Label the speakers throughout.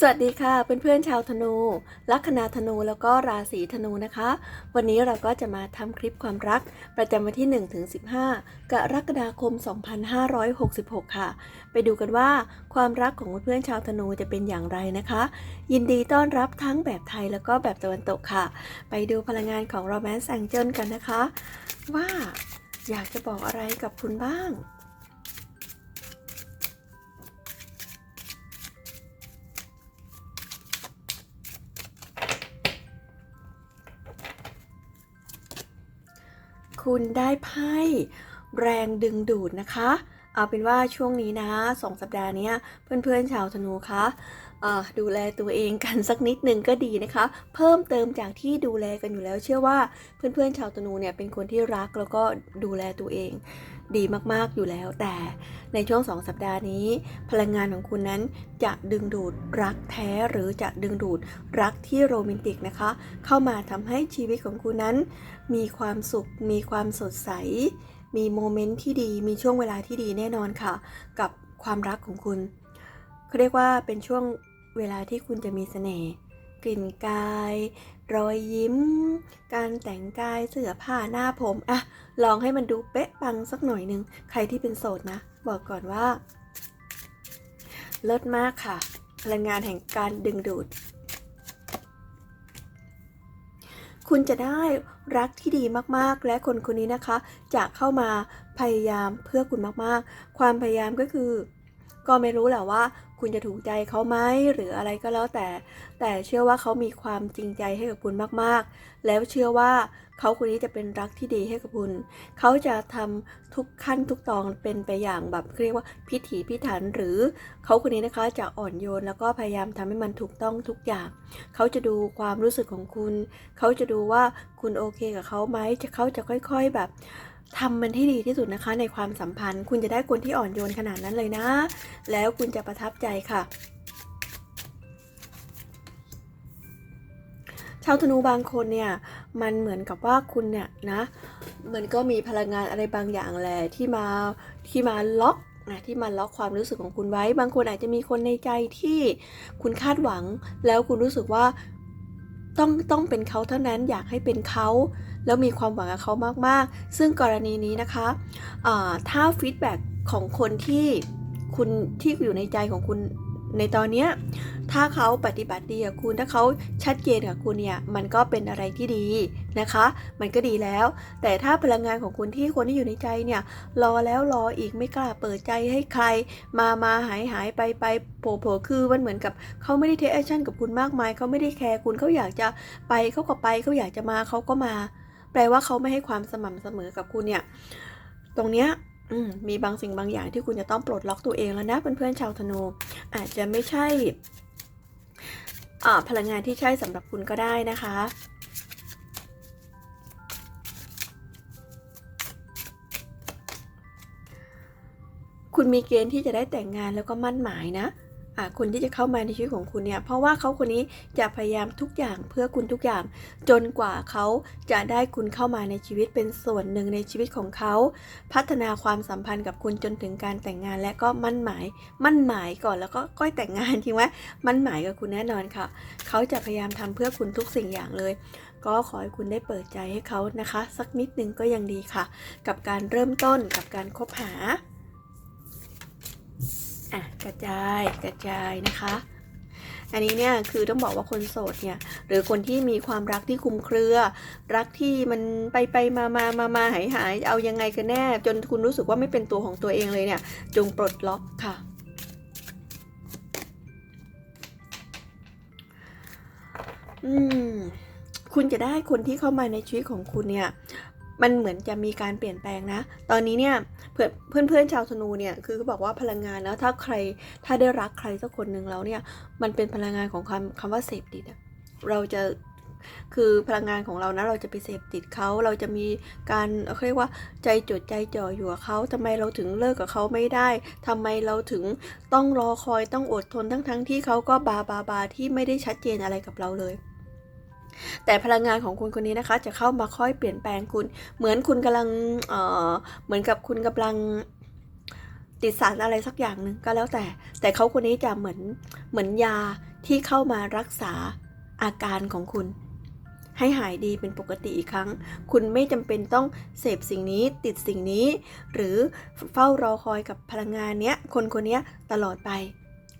Speaker 1: สวัสดีค่ะเพื่อนๆชาวธนู ลัคนาธนูแล้วก็ราศีธนูนะคะ วันนี้เราก็จะมาทำคลิปความรัก ประจำวันที่1ถึง15 กรกฎาคม 2566 ค่ะ ไปดูกันว่าความรักของเพื่อนๆชาวธนูจะเป็นอย่างไรนะคะ ยินดีต้อนรับทั้งแบบไทยแล้วก็แบบตะวันตกค่ะ ไปดูพลังงานของ Romance Angel กันนะคะ ว่าอยากจะบอกอะไรกับคุณบ้าง คุณได้ไพ่แรงดึงดูดนะคะ เอาเป็นว่าช่วงนี้นะสองสัปดาห์นี้เพื่อนๆชาวธนูคะดูแลตัวเองกันสักนิดนึงก็ดีนะคะ เพิ่มเติมจากที่ดูแลกันอยู่แล้ว เชื่อว่าเพื่อนๆชาวธนูเนี่ยเป็นคนที่รักแล้วก็ดูแลตัวเองดีมากๆอยู่แล้ว แต่ในช่วงสองสัปดาห์นี้ พลังงานของคุณนั้นจะดึงดูดรักแท้หรือจะดึงดูดรักที่โรแมนติกนะคะ เข้ามาทำให้ชีวิตของคุณนั้น มีความสุขมีความสดใส มีโมเมนต์ที่ดีมีช่วงเวลาที่ดีแน่นอนค่ะ กับความรักของคุณเขาเรียกว่าเป็นช่วงเวลาที่คุณจะมีเสน่ห์กลิ่นกาย รอยยิ้ม การแต่งกายเสื้อผ้าหน้าผมอะลองให้มันดูเป๊ะปังสักหน่อยนึง ใครที่เป็นโสดนะ บอกก่อนว่า เลิศมากค่ะ พลังงานแห่งการดึงดูด คุณจะได้รักที่ดีมากๆ และคนคนนี้นะคะ จะเข้ามาพยายามเพื่อคุณมากๆ ความพยายามก็คือ ก็ไม่รู้แหละว่า คุณจะถูกใจเขาไหมหรืออะไรก็แล้วแต่ แต่เชื่อว่าเขามีความจริงใจให้กับคุณมากๆ แล้วเชื่อว่าเขาคนนี้จะเป็นรักที่ดีให้กับคุณ เขาจะทำทุกขั้นทุกตอนเป็นไปอย่างแบบเรียกว่าพิถีพิถันหรือเขาคนนี้นะคะจะอ่อนโยนแล้วก็พยายามทำให้มันถูกต้องทุกอย่าง เขาจะดูความรู้สึกของคุณ เขาจะดูว่าคุณโอเคกับเขาไหมจะเขาจะค่อย ๆแบบ ทำมันให้ดีที่สุดนะคะ ในความสัมพันธ์ คุณจะได้คนที่อ่อนโยนขนาดนั้นเลยนะ แล้วคุณจะประทับใจค่ะ ชาวธนูบางคนเนี่ย มันเหมือนกับว่าคุณเนี่ยนะ มันก็มีพลังงานอะไรบางอย่างแหละที่มาที่มาล็อกนะที่มาล็อกความรู้สึกของคุณไว้ บางคนอาจจะมีคนในใจที่คุณคาดหวัง แล้วคุณรู้สึกว่าต้องต้องเป็นเขาเท่านั้นอยากให้เป็นเขา แล้วมีความหวังกับเขามากๆ ซึ่งกรณีนี้นะคะถ้าฟีดแบ็กของคนที่คุณที่อยู่ในใจของคุณในตอนเนี้ยถ้าเขาปฏิบัติดีกับคุณถ้าเขาชัดเจนกับคุณเนี่ยมันก็เป็นอะไรที่ดีนะคะ มันก็ดีแล้ว แต่ถ้าพลังงานของคุณที่คนที่อยู่ในใจเนี่ยรอแล้วรออีกไม่กล้าเปิดใจให้ใคร มามาหายหายไปไปโผล่โผล่คือมันเหมือนกับเขาไม่ได้เทคแอคชั่นกับคุณมากมายเขาไม่ได้แคร์คุณเขาอยากจะไปเขาก็ไปเขาอยากจะมาเขาก็มา แปลว่าเขาไม่ให้ความสม่ำเสมอกับคุณเนี่ย ตรงเนี้ยมมีบางสิ่งบางอย่างที่คุณจะต้องปลดล็อกตัวเองแล้วนะเพื่อนๆชาวธนู อาจจะไม่ใช่อ่าพลังงานที่ใช่สำหรับคุณก็ได้นะคะคุณมีเกณฑ์ที่จะได้แต่งงานแล้วก็มั่นหมายนะ คนที่จะเข้ามาในชีวิตของคุณเนี่ย เพราะว่าเขาคนนี้จะพยายามทุกอย่างเพื่อคุณทุกอย่าง จนกว่าเขาจะได้คุณเข้ามาในชีวิตเป็นส่วนหนึ่งในชีวิตของเขา พัฒนาความสัมพันธ์กับคุณจนถึงการแต่งงานและก็มั่นหมาย มั่นหมายก่อนแล้วก็ก้อยแต่งงานจริงไหมมั่นหมายกับคุณแน่นอนค่ะ เขาจะพยายามทำเพื่อคุณทุกสิ่งอย่างเลย ก็ขอให้คุณได้เปิดใจให้เขานะคะ สักนิดนึงก็ยังดีค่ะ กับการเริ่มต้นกับการคบหา อะกระจายกระจายนะคะ อันนี้เนี่ยคือต้องบอกว่าคนโสดเนี่ยหรือคนที่มีความรักที่คุมเครือ รักที่มันไปไปมามามามาหายหายเอายังไงกันแน่ จนคุณรู้สึกว่าไม่เป็นตัวของตัวเองเลยเนี่ย จงปลดล็อกค่ะอืมคุณจะได้คนที่เข้ามาในชีวิตของคุณเนี่ย มันเหมือนจะมีการเปลี่ยนแปลงนะ ตอนนี้เนี่ย เพื่อนเพื่อนเพื่อนๆชาวธนูเนี่ยคือเขาบอกว่าพลังงานนะถ้าใครถ้าได้รักใครสักคนหนึ่งแล้วเนี่ยมันเป็นพลังงานของคำคำว่าเสพติดอะเราจะคือพลังงานของเรานะเราจะไปเสพติดเขาเราจะมีการเขาเรียกว่าใจจดใจจ่ออยู่กับเขาทำไมเราถึงเลิกกับเขาไม่ได้ทำไมเราถึงต้องรอคอยต้องอดทนทั้งทั้งๆที่เขาก็บาบาบาที่ไม่ได้ชัดเจนอะไรกับเราเลย แต่พลังงานของคุณคนนี้นะคะ จะเข้ามาค่อยเปลี่ยนแปลงคุณ เหมือนคุณกำลังเอ่อเหมือนกับคุณกำลังติดสารอะไรสักอย่างหนึ่งก็แล้วแต่ แต่เขาคนนี้จะเหมือนเหมือนยาที่เข้ามารักษาอาการของคุณ ให้หายดีเป็นปกติอีกครั้ง คุณไม่จำเป็นต้องเสพสิ่งนี้ติดสิ่งนี้ หรือเฝ้ารอคอยกับพลังงานเนี้ยคนคนเนี้ยตลอดไป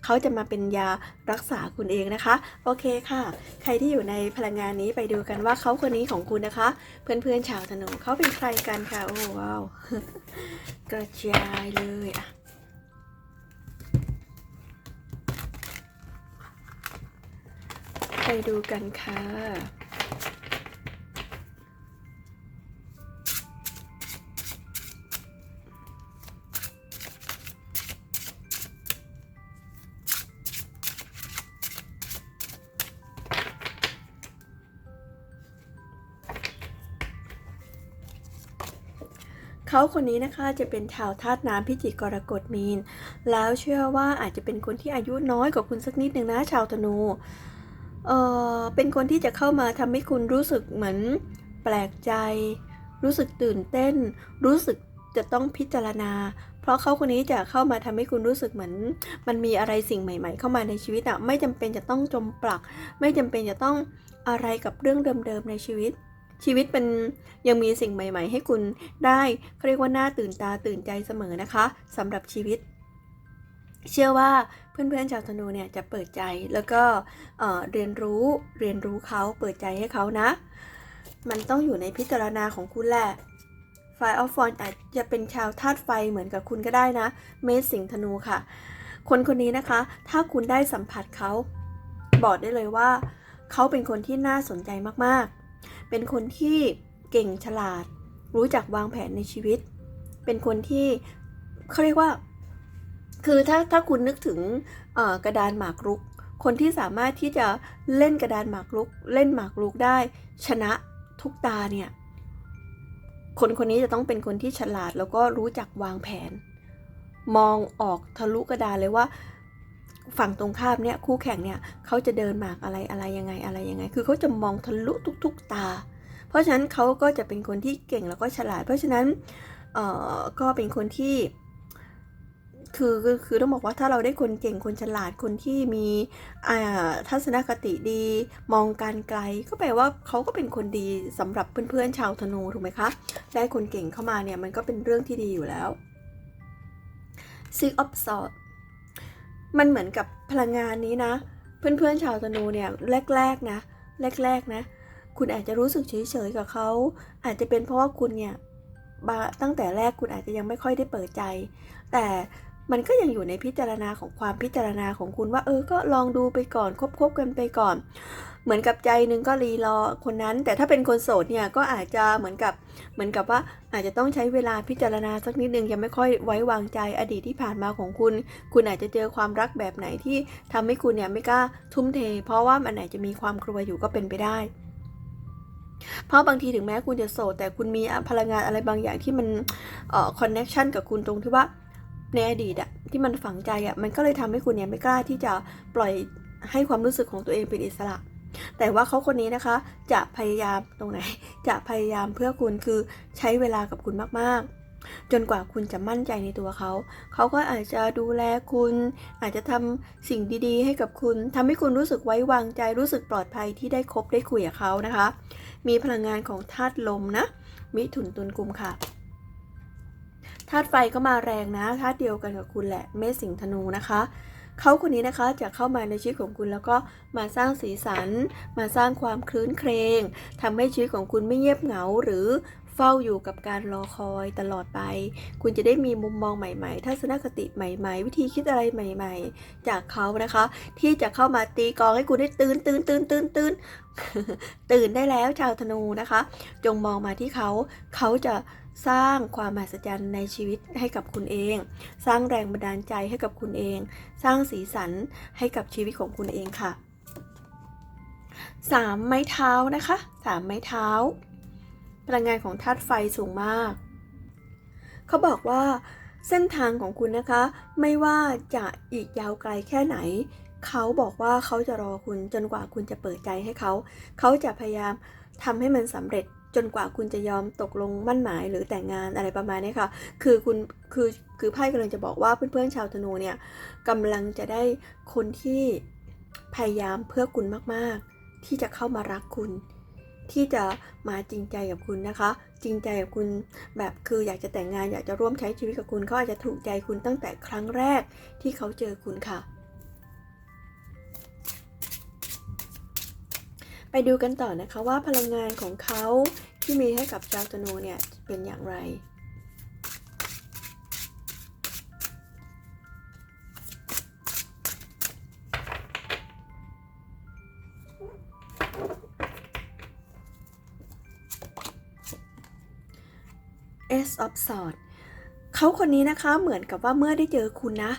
Speaker 1: เขาจะมาเป็นยารักษาคุณเองนะคะ โอเคค่ะ ใครที่อยู่ในพลังงานนี้ไปดูกันว่าเขาคนนี้ของคุณนะคะ เพื่อนๆชาวธนูเขาเป็นใครกันค่ะ โอ้ว้าวกระจายเลยอะไปดูกันค่ะ เขาคนนี้นะคะจะเป็นชาวธาตุน้ำพิจิกกรกฎมีน แล้วเชื่อว่าอาจจะเป็นคนที่อายุน้อยกว่าคุณสักนิดหนึ่งนะชาวธนูเออเป็นคนที่จะเข้ามาทำให้คุณรู้สึกเหมือนแปลกใจ รู้สึกตื่นเต้น รู้สึกจะต้องพิจารณา เพราะเขาคนนี้จะเข้ามาทำให้คุณรู้สึกเหมือน มันมีอะไรสิ่งใหม่ ๆ เข้ามาในชีวิตอะไม่จำเป็นจะต้องจมปลัก ไม่จำเป็นจะต้องอะไรกับเรื่องเดิมๆในชีวิต ชีวิตเป็นยังมีสิ่งใหม่ ๆ ให้คุณได้เขาเรียกว่าหน่าตื่นตาตื่นใจเสมอนะคะสำหรับชีวิต เชื่อว่าเพื่อนๆชาวธนูเนี่ยจะเปิดใจแล้วก็เเรียนรู้เรียนรู้เขาเปิดใจให้เขานะ มันต้องอยู่ในพิจารณาของคุณแหละไฟออฟฟอนอาจจะเป็นชาวธาตุไฟเหมือนกับคุณก็ได้นะเมษสิงธนูค่ะ คนคนนี้นะคะ ถ้าคุณได้สัมผัสเขาบอกได้เลยว่า เขาเป็นคนที่น่าสนใจมากๆ เป็นคนที่เก่งฉลาด รู้จักวางแผนในชีวิต เป็นคนที่เขาเรียกว่า คือถ้าถ้าคุณนึกถึงกระดานหมากรุก คนที่สามารถที่จะเล่นกระดานหมากรุก เล่นหมากรุกได้ ชนะทุกตาเนี่ยคนคนนี้จะต้องเป็นคนที่ฉลาดแล้วก็รู้จักวางแผน มองออกทะลุกระดานเลยว่า ฝั่งตรงข้ามเนี่ยคู่แข่งเนี่ยเขาจะเดินหมากอะไรอะไรยังไงอะไรยังไง คือเขาจะมองทะลุทุก ๆ ตา เพราะฉะนั้นเขาก็จะเป็นคนที่เก่งแล้วก็ฉลาด เพราะฉะนั้นเอ่อก็เป็นคนที่ คือคือคือต้องบอกว่าถ้าเราได้คนเก่งคนฉลาดคนที่มีอ่าทัศนคติดี มองการไกลก็แปลว่าเขาก็เป็นคนดีสำหรับเพื่อนๆชาวธนูถูกไหมคะได้คนเก่งเข้ามาเนี่ยมันก็เป็นเรื่องที่ดีอยู่แล้ว Six of Swords มันเหมือนกับพลังงานนี้นะ เพื่อนๆชาวธนูเนี่ยแรกๆนะ แรกๆนะ คุณอาจจะรู้สึกเฉยๆกับเขาอาจจะเป็นเพราะว่าคุณเนี่ยตั้งแต่แรกคุณอาจจะยังไม่ค่อยได้เปิดใจ แต่ มันก็ยังอยู่ในพิจารณาของความพิจารณาของคุณว่า เออ ก็ลองดูไปก่อนคบๆกันไปก่อน เหมือนกับใจนึงก็รีรอคนนั้น แต่ถ้าเป็นคนโสดเนี่ยก็อาจจะเหมือนกับเหมือนกับว่าอาจจะต้องใช้เวลาพิจารณาสักนิดนึงยังไม่ค่อยไว้วางใจอดีตที่ผ่านมาของคุณ คุณอาจจะเจอความรักแบบไหนที่ทำให้คุณเนี่ยไม่กล้าทุ่มเท เพราะว่ามันอาจจะมีความกลัวอยู่ก็เป็นไปได้เพราะบางทีถึงแม้คุณจะโสดแต่คุณมีพลังงานอะไรบางอย่างที่มันเอ่อคอนเน็ชันกับคุณตรงที่ว่า ในอดีตอะที่มันฝังใจอะมันก็เลยทำให้คุณเนี่ยไม่กล้าที่จะปล่อยให้ความรู้สึกของตัวเองเป็นอิสระ แต่ว่าเขาคนนี้นะคะ จะพยายามตรงไหน จะพยายามเพื่อคุณคือใช้เวลากับคุณมากๆ จนกว่าคุณจะมั่นใจในตัวเขา เขาก็อาจจะดูแลคุณ อาจจะทำสิ่งดีๆ ให้กับคุณทำให้คุณรู้สึกไว้วางใจรู้สึกปลอดภัยที่ได้คบได้คุยกับเขานะคะ มีพลังงานของธาตุลมนะมิถุนตุลกุมค่ะ ธาตุไฟก็มาแรงนะธาตุเดียวกันกับคุณแหละเมษสิงธนูนะคะเขาคนนี้นะคะจะเข้ามาในชีวิตของคุณแล้วก็มาสร้างสีสัน มาสร้างความคลื้นเครงทำให้ชีวิตของคุณไม่เงียบเหงาหรือ เฝ้าอยู่กับการรอคอยตลอดไป คุณจะได้มีมุมมองใหม่ๆ ทัศนคติใหม่ ๆ วิธีคิดอะไรใหม่ ๆ จากเขานะคะ ที่จะเข้ามาตีกองให้คุณได้ตื่นตื่นตื่นตื่นตื่นตื่นได้แล้วชาวธนูนะคะ จงมองมาที่เขา เขาจะสร้างความมหัศจรรย์ในชีวิตให้กับคุณเอง สร้างแรงบันดาลใจให้กับคุณเอง สร้างสีสันให้กับชีวิตของคุณเองค่ะสามไม้เท้านะคะสามไม้เท้า พลังงานของธาตุไฟสูงมาก เขาบอกว่า เส้นทางของคุณนะคะ ไม่ว่าจะอีกยาวไกลแค่ไหน เขาบอกว่าเขาจะรอคุณจนกว่าคุณจะเปิดใจให้เขา เขาจะพยายามทำให้มันสำเร็จจนกว่าคุณจะยอมตกลงมั่นหมายหรือแต่งงานอะไรประมาณนี้ค่ะ คือคุณคือคือไพ่กำลังจะบอกว่าเพื่อนๆชาวธนูเนี่ยกำลังจะได้คนที่พยายามเพื่อคุณมากๆ ที่จะเข้ามารักคุณ ที่จะมาจริงใจกับคุณนะคะ จริงใจกับคุณแบบคืออยากจะแต่งงานอยากจะร่วมใช้ชีวิตกับคุณเขาอาจจะถูกใจคุณตั้งแต่ครั้งแรกที่เขาเจอคุณค่ะ ไปดูกันต่อนะคะว่าพลังงานของเขาที่มีให้กับชาวตโนเนี่ยเป็นอย่างไร S of Swords เขาคนนี้นะคะเหมือนกับว่าเมื่อได้เจอคุณนะ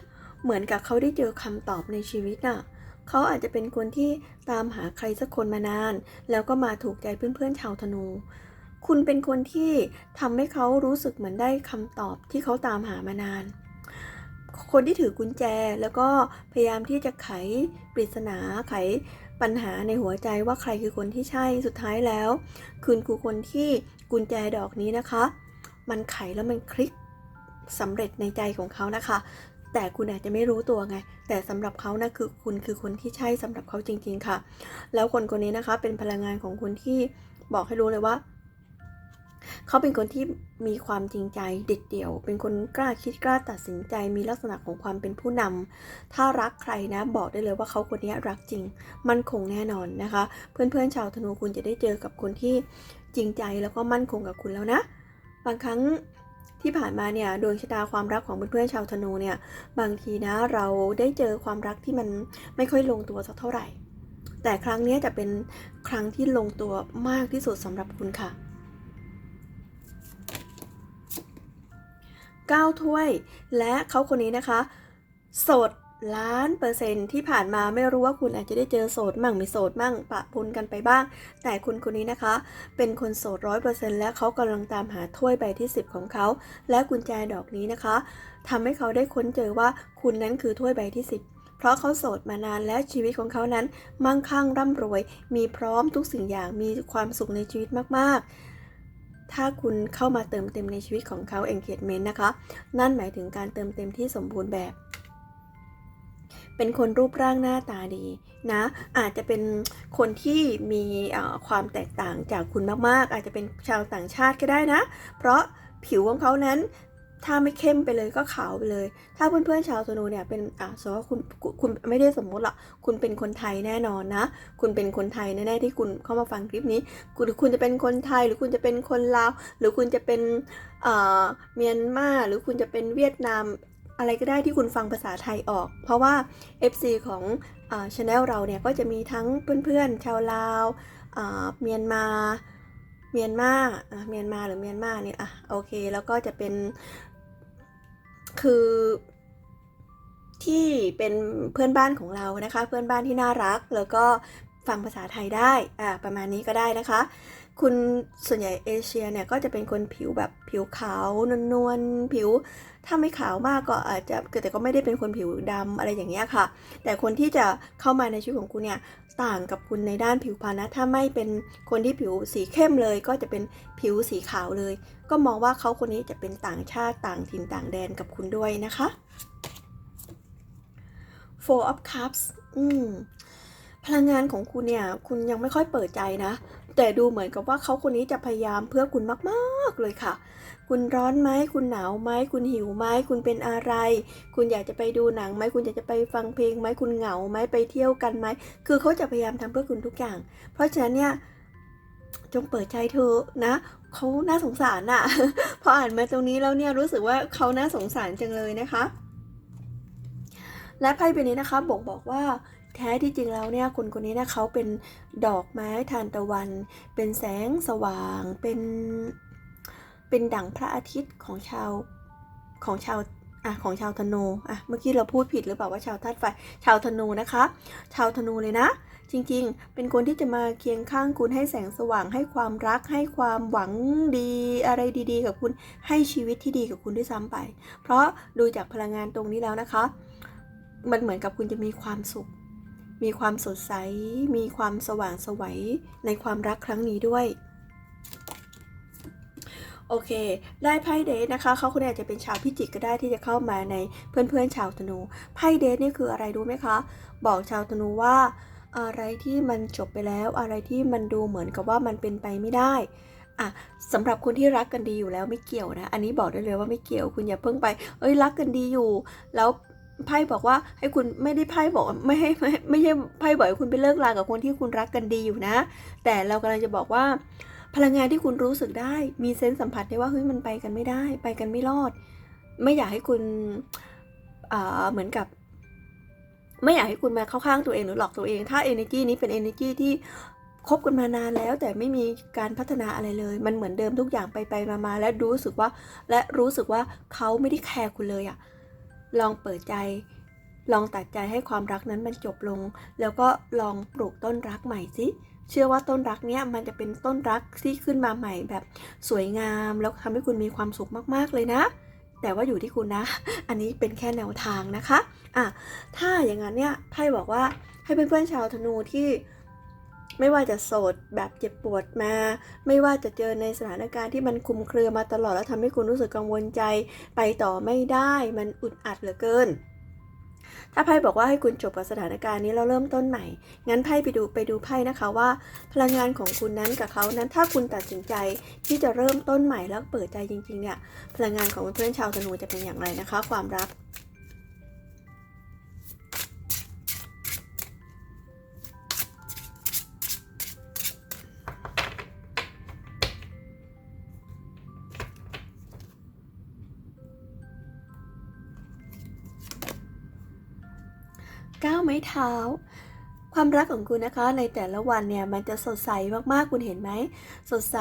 Speaker 1: เหมือนกับเขาได้เจอคำตอบในชีวิตน่ะเขาอาจจะเป็นคนที่ตามหาใครสักคนมานาน แล้วก็มาถูกใจเพื่อนๆชาวธนู คุณเป็นคนที่ทำให้เขารู้สึกเหมือนได้คำตอบที่เขาตามหามานาน คนที่ถือกุญแจแล้วก็พยายามที่จะไขปริศนาไขปัญหาในหัวใจว่าใครคือคนที่ใช่สุดท้ายแล้วคุณคือคนที่กุญแจดอกนี้นะคะ มันไขแล้วมันคลิกสำเร็จในใจของเขานะคะ แต่คุณอาจจะไม่รู้ตัวไง แต่สำหรับเขานะคือคุณคือคนที่ใช่สำหรับเขาจริง ๆค่ะ แล้วคนคนนี้นะคะเป็นพลังงานของคนที่บอกให้รู้เลยว่าเขาเป็นคนที่มีความจริงใจเด็ดเดี่ยว เป็นคนกล้าคิดกล้าตัดสินใจ มีลักษณะของความเป็นผู้นำถ้ารักใครนะบอกได้เลยว่าเขาคนนี้รักจริง มั่นคงแน่นอนนะคะ เพื่อนๆชาวธนูคุณจะได้เจอกับคนที่จริงใจแล้วก็มั่นคงกับคุณแล้วนะ บางครั้งที่ผ่านมาเนี่ยดวงชะตาความรักของเพื่อนๆชาวธนูเนี่ยบางทีนะเราได้เจอความรักที่มันไม่ค่อยลงตัวสักเท่าไหร่ แต่ครั้งนี้จะเป็นครั้งที่ลงตัวมากที่สุดสำหรับคุณค่ะ9ถ้วยและเขาคนนี้นะคะ โสด ล้านเปอร์เซ็นต์ที่ผ่านมาไม่รู้ว่าคุณอาจจะได้เจอโสดมั่งไม่โสดมั่งปะปนกันไปบ้าง แต่คุณคนนี้นะคะ เป็นคนโสดร้อยเปอร์เซ็นต์และเขากำลังตามหาถ้วยใบที่ 10 ของเขา และกุญแจดอกนี้นะคะทำให้เขาได้ค้นเจอว่าคุณนั้นคือถ้วยใบที่ 10เพราะเขาโสดมานานและชีวิตของเขานั้น มั่งคั่งร่ำรวย มีพร้อมทุกสิ่งอย่างมีความสุขในชีวิตมากๆ ถ้าคุณเข้ามาเติมเต็มในชีวิตของเขา engagement นะคะ นั่นหมายถึงการเติมเต็มที่สมบูรณ์แบบ เป็นคนรูปร่างหน้าตาดีนะ อาจจะเป็นคนที่มีความแตกต่างจากคุณมากๆ อาจจะเป็นชาวต่างชาติก็ได้นะ เพราะผิวของเขานั้นถ้าไม่เข้มไปเลยก็ขาวไปเลย ถ้าเพื่อนๆชาวธนูเนี่ยเป็นอะสมมติว่าคุณคุณคุณไม่ได้สมมติหรอก คุณเป็นคนไทยแน่นอนนะ คุณเป็นคนไทยแน่ๆที่คุณเข้ามาฟังคลิปนี้ คุณคุณจะเป็นคนไทยหรือคุณจะเป็นคนลาว หรือคุณจะเป็นเอ่อเมียนมาหรือคุณจะเป็นเวียดนาม อะไรก็ได้ที่คุณฟังภาษาไทยออก เพราะว่า FC ของช anel เราเนี่ยก็จะมีทั้งเพื่อนๆ ชาวลาวเมียนมา เมียนมาเมียนมาหรือเมียนมาเนี่ยอะโอเค แล้วก็จะเป็นคือที่เป็นเพื่อนบ้านของเรานะคะ เพื่อนบ้านที่น่ารัก แล้วก็ฟังภาษาไทยได้อ่าประมาณนี้ก็ได้นะคะ คุณส่วนใหญ่เอเชียเนี่ยก็จะเป็นคนผิวแบบผิวขาวนวลๆผิวถ้าไม่ขาวมากก็อาจจะแต่ก็ไม่ได้เป็นคนผิวดำอะไรอย่างเงี้ยค่ะ แต่คนที่จะเข้ามาในชีวิตของคุณเนี่ยต่างกับคุณในด้านผิวพรรณนะถ้าไม่เป็นคนที่ผิวสีเข้มเลย ก็จะเป็นผิวสีขาวเลย ก็มองว่าเขาคนนี้จะเป็นต่างชาติต่างถิ่นต่างแดนกับคุณด้วยนะคะ Four of Cups อืมพลังงานของคุณเนี่ย คุณยังไม่ค่อยเปิดใจนะ แต่ดูเหมือนกับว่าเขาคนนี้จะพยายามเพื่อคุณมากๆเลยค่ะ คุณร้อนไหม คุณหนาวไหม คุณหิวไหม คุณเป็นอะไร คุณอยากจะไปดูหนังไหม คุณอยากจะไปฟังเพลงไหม คุณเหงาไหม ไปเที่ยวกันไหม คือเขาจะพยายามทำเพื่อคุณทุกอย่าง เพราะฉะนั้นเนี่ยจงเปิดใจเธอนะเขาน่าสงสารน่ะพออ่านมาตรงนี้แล้วเนี่ยรู้สึกว่าเขาน่าสงสารจังเลยนะคะ และไพ่ใบนี้นะคะบอกบอกว่า แท้ที่จริงแล้วเนี่ยคนคนนี้นะเขาเป็นดอกไม้ทานตะวัน เป็นแสงสว่าง เป็นเป็นดั่งพระอาทิตย์ของชาวของชาวอะของชาวธนูอะเมื่อกี้เราพูดผิดหรือเปล่าว่าชาวธาตุไฟชาวธนูนะคะ ชาวธนูเลยนะ จริงๆ เป็นคนที่จะมาเคียงข้างคุณให้แสงสว่างให้ความรัก ให้ความหวังดีอะไรดีๆ กับคุณให้ชีวิตที่ดีกับคุณด้วยซ้ำไป เพราะดูจากพลังงานตรงนี้แล้วนะคะ มันเหมือนกับคุณจะมีความสุข มีความสดใส มีความสว่างสวัยในความรักครั้งนี้ด้วย โอเค ได้ไพ่เดทนะคะ เขาคนนี้อาจจะเป็นชาวพิจิกก็ได้ที่จะเข้ามาในเพื่อนๆชาวธนู ไพ่เดทนี่คืออะไรรู้ไหมคะ บอกชาวธนูว่า อะไรที่มันจบไปแล้ว อะไรที่มันดูเหมือนกับว่ามันเป็นไปไม่ได้อะสำหรับคนที่รักกันดีอยู่แล้วไม่เกี่ยวนะ อันนี้บอกได้เลยว่าไม่เกี่ยว คุณอย่าเพิ่งไป เอ้ยรักกันดีอยู่ แล้ว ไพ่บอกว่าให้คุณไม่ได้ไพ่บอกไม่ให้ไม่ไม่ใช่ไพ่บอกให้คุณไปเลิกรากับคนที่คุณรักกันดีอยู่นะ แต่เรากำลังจะบอกว่า พลังงานที่คุณรู้สึกได้มีเซนส์สัมผัสได้ว่าเฮ้ยมันไปกันไม่ได้ ไปกันไม่รอด ไม่อยากให้คุณอ่าเหมือนกับ ไม่อยากให้คุณมาเข้าข้างตัวเองหรือหลอกตัวเอง ถ้า energy นี้เป็น energy ที่คบกันมานานแล้วแต่ไม่มีการพัฒนาอะไรเลย มันเหมือนเดิมทุกอย่างไปไปมามาและรู้สึกว่า และรู้สึกว่าเขาไม่ได้แคร์คุณเลยอะ ลองเปิดใจ ลองตัดใจให้ความรักนั้นมันจบลง แล้วก็ลองปลูกต้นรักใหม่สิเชื่อว่าต้นรักเนี้ยมันจะเป็นต้นรักที่ขึ้นมาใหม่แบบสวยงาม แล้วทำให้คุณมีความสุขมากๆเลยนะ แต่ว่าอยู่ที่คุณนะ อันนี้เป็นแค่แนวทางนะคะอะถ้าอย่างนั้นเนี่ยไพ่บอกว่าให้เพื่อนๆชาวธนูที่ ไม่ว่าจะโสดแบบเจ็บปวดมา ไม่ว่าจะเจอในสถานการณ์ที่มันคุมเครือมาตลอดแล้วทำให้คุณรู้สึกกังวลใจ ไปต่อไม่ได้มันอุดอัดเหลือเกิน ถ้าไพ่บอกว่าให้คุณจบกับสถานการณ์นี้แล้วเริ่มต้นใหม่ งั้นไพ่ไปดูไปดูไพ่นะคะว่า พลังงานของคุณนั้นกับเขานั้นถ้าคุณตัดสินใจที่จะเริ่มต้นใหม่แล้วเปิดใจจริงๆเนี่ยพลังงานของเพื่อนๆชาวธนูจะเป็นอย่างไรนะคะ ความรัก เท้า ความรักของคุณนะคะ ในแต่ละวันเนี่ยมันจะสดใสมากๆคุณเห็นไหม สดใส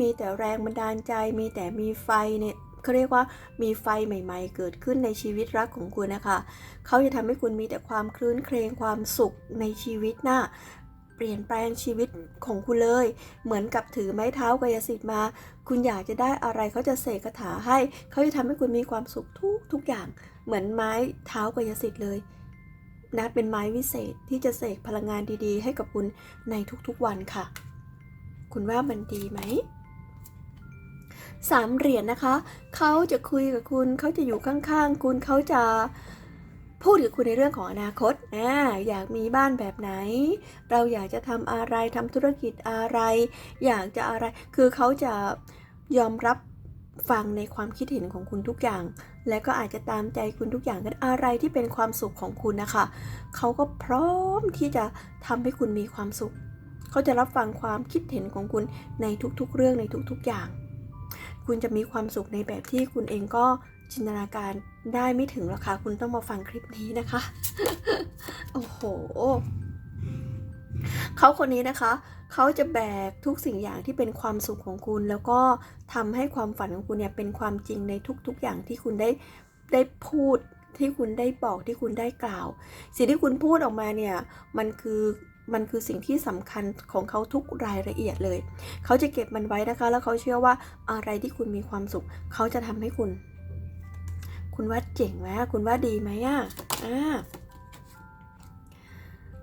Speaker 1: มีแต่แรงบันดาลใจ มีแต่มีไฟเนี่ยเขาเรียกว่ามีไฟใหม่ ๆ เกิดขึ้นในชีวิตรักของคุณนะคะ เขาจะทำให้คุณมีแต่ความคลื้นเครงความสุขในชีวิตน่ะเปลี่ยนแปลงชีวิตของคุณเลย เหมือนกับถือไม้เท้ากายสิทธิ์มา คุณอยากจะได้อะไรเขาจะเสกคาถาให้ เขาจะทำให้คุณมีความสุขทุกทุกอย่าง เหมือนไม้เท้ากายสิทธิ์เลย นะเป็นไม้วิเศษที่จะเสกพลังงานดีๆ ให้กับคุณในทุกๆวันค่ะ คุณว่ามันดีไหมสามเหรียญนะคะ เขาจะคุยกับคุณ เขาจะอยู่ข้างๆ คุณ เขาจะพูดกับคุณในเรื่องของอนาคตนะอยากมีบ้านแบบไหน เราอยากจะทำอะไรทำธุรกิจอะไร อยากจะอะไร คือเขาจะยอมรับฟังในความคิดเห็นของคุณทุกอย่าง และก็อาจจะตามใจคุณทุกอย่างกันอะไรที่เป็นความสุขของคุณนะคะเขาก็พร้อมที่จะทำให้คุณมีความสุข เขาจะรับฟังความคิดเห็นของคุณในทุกๆ เรื่องในทุกๆอย่าง คุณจะมีความสุขในแบบที่คุณเองก็จินตนาการได้ไม่ถึงหรอกค่ะคุณต้องมาฟังคลิปนี้นะคะ โอ้โห เขาคนนี้นะคะเขาจะแบกทุกสิ่งอย่างที่เป็นความสุขของคุณ แล้วก็ทำให้ความฝันของคุณเนี่ยเป็นความจริงในทุกๆอย่างที่คุณได้ได้พูดที่คุณได้บอกที่คุณได้กล่าว สิ่งที่คุณพูดออกมาเนี่ยมันคือมันคือสิ่งที่สำคัญของเขาทุกรายละเอียดเลย เขาจะเก็บมันไว้นะคะ แล้วเขาเชื่อว่าอะไรที่คุณมีความสุข เขาจะทำให้คุณ คุณว่าเจ๋งไหมคุณว่าดีไหมอะอ่า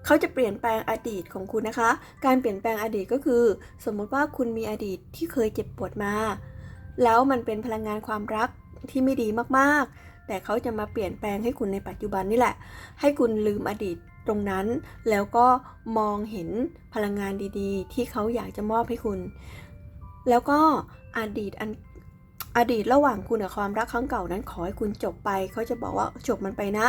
Speaker 1: เขาจะเปลี่ยนแปลงอดีตของคุณนะคะ การเปลี่ยนแปลงอดีตก็คือ สมมุติว่าคุณมีอดีตที่เคยเจ็บปวดมา แล้วมันเป็นพลังงานความรักที่ไม่ดีมากๆ แต่เขาจะมาเปลี่ยนแปลงให้คุณในปัจจุบันนี่แหละ ให้คุณลืมอดีตตรงนั้น แล้วก็มองเห็นพลังงานดีๆ ที่เขาอยากจะมอบให้คุณ แล้วก็อดีตอัน อดีตระหว่างคุณกับความรักครั้งเก่านั้นขอให้คุณจบไป เขาจะบอกว่าจบมันไปนะ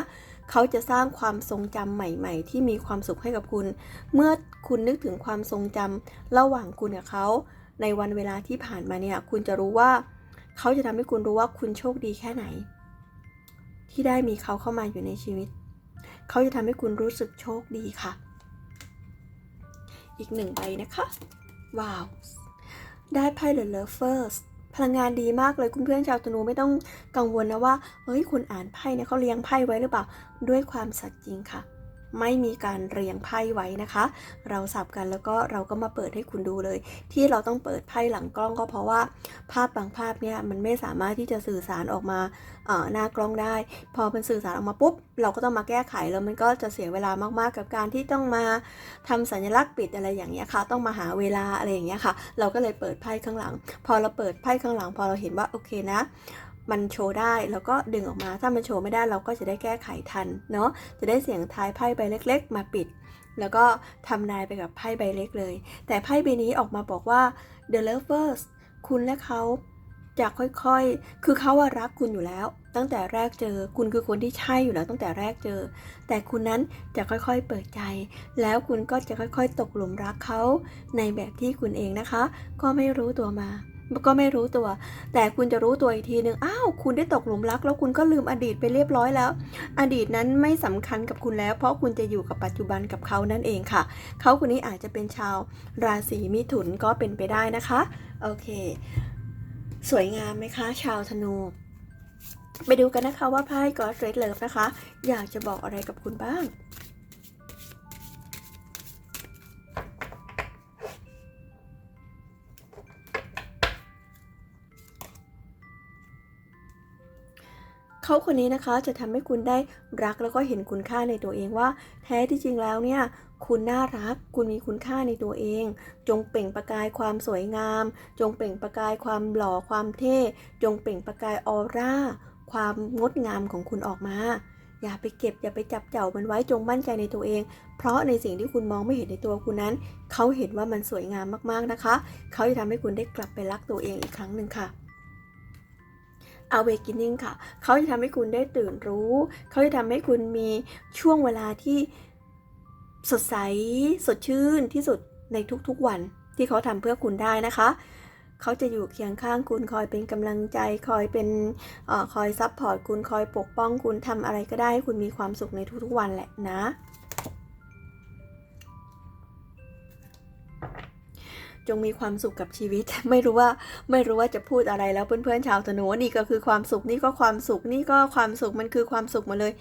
Speaker 1: เขาจะสร้างความทรงจำใหม่ ๆ ที่มีความสุขให้กับคุณ เมื่อคุณนึกถึงความทรงจำระหว่างคุณกับเขาในวันเวลาที่ผ่านมาเนี่ย คุณจะรู้ว่าเขาจะทำให้คุณรู้ว่าคุณโชคดีแค่ไหน ที่ได้มีเขาเข้ามาอยู่ในชีวิต เขาจะทำให้คุณรู้สึกโชคดีค่ะ อีกหนึ่งใบนะคะ ว้าว ได้ไพ่ The Lovers พลังงานดีมากเลยคุณเพื่อนชาวธนูไม่ต้องกังวลนะว่าเฮ้ยคุณอ่านไพ่เนี่ยเขาเลี้ยงไพ่ไว้หรือเปล่า ด้วยความสัตย์จริงค่ะ ไม่มีการเรียงไพ่ไว้นะคะ เราสับกันแล้วก็เราก็มาเปิดให้คุณดูเลย ที่เราต้องเปิดไพ่หลังกล้องก็เพราะว่าภาพบางภาพเนี่ยมันไม่สามารถที่จะสื่อสารออกมาหน้ากล้องได้ พอมันสื่อสารออกมาปุ๊บ เราก็ต้องมาแก้ไขแล้วมันก็จะเสียเวลามากๆ กับการที่ต้องมาทำสัญลักษณ์ปิดอะไรอย่างเงี้ยค่ะ ต้องมาหาเวลาอะไรอย่างเงี้ยค่ะ เราก็เลยเปิดไพ่ข้างหลัง พอเราเปิดไพ่ข้างหลัง พอเราเห็นว่าโอเคนะ มันโชว์ได้แล้วก็ดึงออกมาถ้ามันโชว์ไม่ได้เราก็จะได้แก้ไขทันเนาะจะได้เสียงทายไพ่ใบเล็ก ๆ มาปิด แล้วก็ทำนายไปกับไพ่ใบเล็กเลย แต่ไพ่ใบนี้ออกมาบอกว่า the lovers คุณและเขาจะค่อยๆ คือเขาอะรักคุณอยู่แล้ว ตั้งแต่แรกเจอ คุณคือคนที่ใช่อยู่แล้วตั้งแต่แรกเจอ แต่คุณนั้นจะค่อยๆ เปิดใจ แล้วคุณก็จะค่อยๆ ตกหลุมรักเขาในแบบที่คุณเองนะคะ ก็ไม่รู้ตัวมา ก็ไม่รู้ตัว แต่คุณจะรู้ตัวอีกทีหนึ่งอ้าวคุณได้ตกหลุมรัก แล้วคุณก็ลืมอดีตไปเรียบร้อยแล้ว อดีตนั้นไม่สำคัญกับคุณแล้ว เพราะคุณจะอยู่กับปัจจุบันกับเขานั่นเองค่ะ เขาคนนี้อาจจะเป็นชาวราศีมิถุนก็เป็นไปได้นะคะ โอเค สวยงามไหมคะ ชาวธนูไปดูกันนะคะว่าไพ่ God Red Love นะคะ อยากจะบอกอะไรกับคุณบ้าง เขาคนนี้นะคะจะทำให้คุณได้รักแล้วก็เห็นคุณค่าในตัวเองว่า แท้ที่จริงแล้วเนี่ยคุณน่ารัก คุณมีคุณค่าในตัวเอง จงเปล่งประกายความสวยงาม จงเปล่งประกายความหล่อความเท่ จงเปล่งประกายออร่า ความงดงามของคุณออกมา อย่าไปเก็บ อย่าไปจับเจ้ามันไว้จงมั่นใจในตัวเอง เพราะในสิ่งที่คุณมองไม่เห็นในตัวคุณนั้น เขาเห็นว่ามันสวยงามมากๆนะคะ เขาจะทำให้คุณได้กลับไปรักตัวเองอีกครั้งหนึ่งค่ะ awakening ค่ะ เขาจะทำให้คุณได้ตื่นรู้ เขาจะทำให้คุณมีช่วงเวลาที่สดใส สดชื่นที่สุดในทุกๆวันที่เขาทำเพื่อคุณได้นะคะ เขาจะอยู่เคียงข้างคุณคอยเป็นกำลังใจ คอยเป็นออคอยซัพพอร์ตคุณคอยปกป้องคุณทำอะไรก็ได้ให้คุณมีความสุขในทุกๆวันแหละนะ จงมีความสุขกับชีวิต ไม่รู้ว่าไม่รู้ว่าจะพูดอะไรแล้วเพื่อนๆชาวธนูนี่ก็คือความสุขนี่ก็ความสุขนี่ก็ความสุขมันคือความสุขมาเลย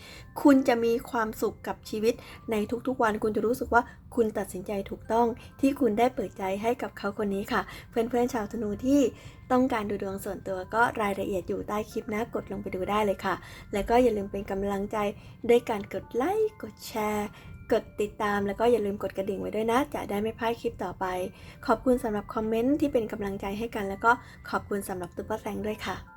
Speaker 1: คุณจะมีความสุขกับชีวิต ในทุกๆวันคุณจะรู้สึกว่าคุณตัดสินใจถูกต้องที่คุณได้เปิดใจให้กับเขาคนนี้ค่ะ เพื่อนๆชาวธนูที่ต้องการดูดวงส่วนตัวก็รายละเอียดอยู่ใต้คลิปนะกดลงไปดูได้เลยค่ะ แล้วก็อย่าลืมเป็นกำลังใจด้วยการกดไลค์กดแชร์ กดติดตามแล้วก็อย่าลืมกดกระดิ่งไว้ด้วยนะ จะได้ไม่พลาดคลิปต่อไป ขอบคุณสำหรับคอมเมนต์ที่เป็นกำลังใจให้กัน แล้วก็ขอบคุณสำหรับตุ๊กเปอร์แซงด้วยค่ะ